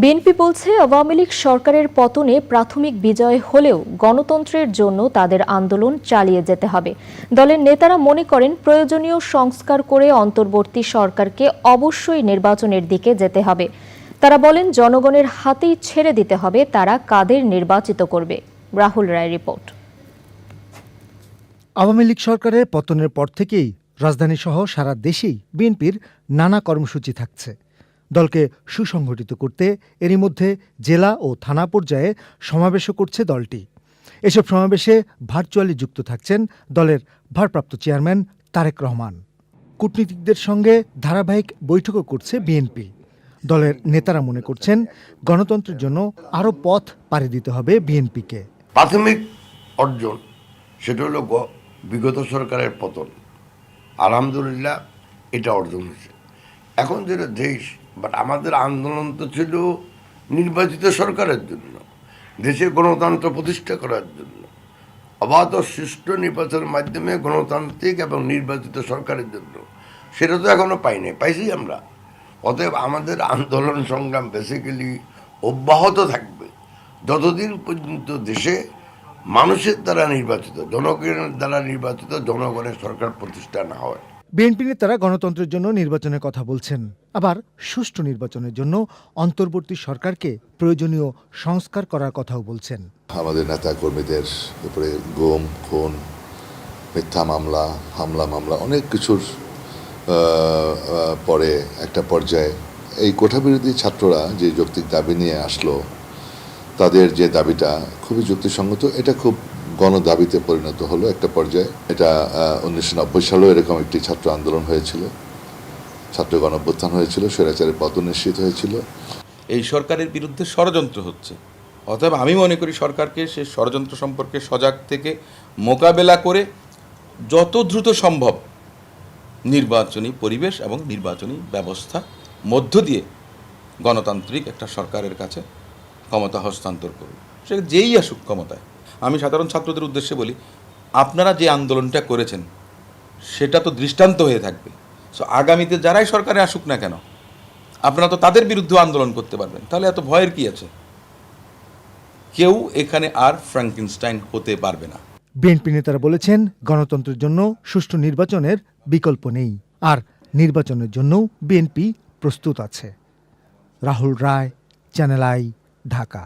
BNP বলছে আওয়ামী লীগ সরকারের পতনে প্রাথমিক বিজয় হলেও গণতন্ত্রের জন্য তাদের আন্দোলন চালিয়ে যেতে হবে। দলের নেতারা মনে করেন প্রয়োজনীয় সংস্কার করে অন্তর্বর্তী সরকারকে অবশ্যই নির্বাচনের দিকে যেতে হবে। তারা বলেন, জনগণের হাতেই ছেড়ে দিতে হবে, তারা কাদের নির্বাচিত করবে? রাহুল রায় রিপোর্ট। আওয়ামী লীগ সরকারের পতনের পর থেকেই রাজধানী সহ সারা দেশেই বিএনপির নানা কর্মসূচি থাকছে। দলকে সুসংগঠিত করতে এরই মধ্যে জেলা ও থানা পর্যায়ে সমাবেশও করছে দলটি। এসব সমাবেশে ভার্চুয়ালি যুক্ত থাকছেন দলের ভারপ্রাপ্ত চেয়ারম্যান তারেক রহমান। কূটনীতিকদের সঙ্গে ধারাবাহিক বৈঠকও করছে বিএনপি। দলের নেতারা মনে করছেন গণতন্ত্রের জন্য আরও পথ পাড়ি দিতে হবে বিএনপিকে। প্রাথমিক অর্জন, সেটা হলো বিগত সরকারের পতন। আলহামদুলিল্লাহ এটা অর্জন হয়েছে। এখন যেটা দেশ বাট আমাদের আন্দোলন তো ছিল নির্বাচিত সরকারের জন্য, দেশে গণতন্ত্র প্রতিষ্ঠা করার জন্য, অবাধ ও সুষ্ঠু নির্বাচনের মাধ্যমে গণতান্ত্রিক এবং নির্বাচিত সরকারের জন্য। সেটা তো এখনও পাইনি পাইছি আমরা। অতএব আমাদের আন্দোলন সংগ্রাম বেসিক্যালি অব্যাহত থাকবে। যতদিন পর্যন্ত দেশে মানুষের দ্বারা নির্বাচিত, জনগণের দ্বারা নির্বাচিত জনগণের সরকার প্রতিষ্ঠা না হয়। বিএনপি নেতারা গণতন্ত্রের জন্য নির্বাচনের কথা বলছেন। আবার সুষ্ঠু নির্বাচনের জন্য অন্তর্বর্তী সরকারকে প্রয়োজনীয় সংস্কার করার কথাও বলছেন। আমাদের নেতা কর্মীদের উপরে গুম, খুন, মিথ্যা মামলা, হামলা মামলা, অনেক কিছুর পরে একটা পর্যায়ে এই কোঠাবিরোধী ছাত্ররা যে যৌক্তিক দাবি নিয়ে আসলো, তাদের যে দাবিটা খুবই যুক্তিসঙ্গত, এটা খুব গণদাবিতে পরিণত হলো একটা পর্যায়ে। এটা উনিশশো নব্বই সালেও এরকম একটি ছাত্র আন্দোলন হয়েছিল। ছাত্র গণঅভ্যুত্থান হয়েছিল, স্বৈরাচারের পতন নিশ্চিত হয়েছিল। এই সরকারের বিরুদ্ধে ষড়যন্ত্র হচ্ছে। অতএব আমি মনে করি সরকারকে সে ষড়যন্ত্র সম্পর্কে সজাগ থেকে মোকাবেলা করে যত দ্রুত সম্ভব নির্বাচনী পরিবেশ এবং নির্বাচনী ব্যবস্থা মধ্য দিয়ে গণতান্ত্রিক একটা সরকারের কাছে ক্ষমতা হস্তান্তর করুন। সে যেই আসুক ক্ষমতায়। আমি সাধারণ ছাত্রদের উদ্দেশ্যে বলি, আপনারা যে আন্দোলনটা করেছেন, সেটা তো দৃষ্টান্ত হয়ে থাকবে। সো আগামীতে যারাই সরকারে আসুক না কেন, আপনারা তো তাদের বিরুদ্ধে আন্দোলন করতে পারবেন। তাহলে এত ভয়ের কি আছে? কেউ এখানে আর ফ্র্যাঙ্কিনস্টাইন হতে পারবে না। বিএনপি নেতারা বলেছেন, গণতন্ত্রের জন্য সুষ্ঠু নির্বাচনের বিকল্প নেই। আর নির্বাচনের জন্যও বিএনপি প্রস্তুত আছে। Rahul Roy, channel I, Dhaka.